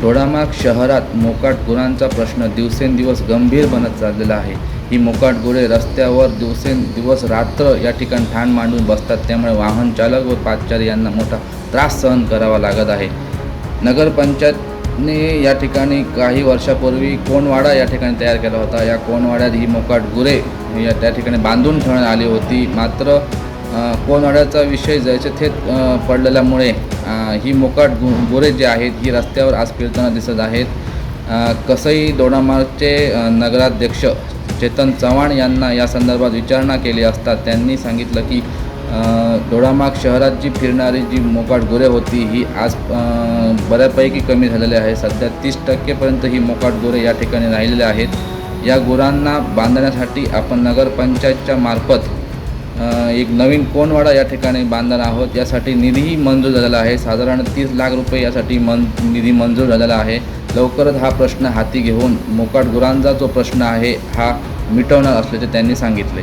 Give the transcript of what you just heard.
दोडामार्ग शहरात मोकाट गुरांचा प्रश्न दिवसेंदिवस गंभीर बनत चाललेला आहे. ही मोकाट गुरे रस्त्यावर दिवसेंदिवस रात्र या ठिकाणी ठाण मांडून बसतात. त्यामुळे वाहन चालक व पादचारी यांना मोठा त्रास सहन करावा लागत आहे. नगरपंचायतने या ठिकाणी काही वर्षापूर्वी कोणवाडा या ठिकाणी तयार केला होता. या कोणवाड्यात ही मोकाट गुरे या त्या ठिकाणी बांधून ठेवण्यात आली होती. मात्र अ, विषय जैसे थेट पडलेल्यामुळे ही मोकाट गु गुरे जे आहेत ही रस्त्यावर आज फिरताना दिसत आहेत. कसई दोडामार्गचे नगराध्यक्ष चेतन चव्हाण यांना या संदर्भात विचारणा केली असता त्यांनी सांगितलं की दोडामार्ग शहरात जी फिरणारी जी मोकाट गुरे होती ही आज बऱ्यापैकी कमी झालेली आहे. सध्या तीस टक्केपर्यंत ही मोकाट गुरे या ठिकाणी राहिलेले आहेत. या गुरांना बांधण्यासाठी आपण नगरपंचायतच्या मार्फत एक नवीन कोणवाडा या ठिकाणी बांधणार आहोत. यासाठी निधीही मंजूर झालेला आहे. साधारण तीस लाख रुपये यासाठी मन निधी मंजूर झालेला आहे. लवकरच हा प्रश्न हाती घेऊन मोकाट गुरांचा जो प्रश्न आहे हा मिटवणार असल्याचे त्यांनी सांगितले.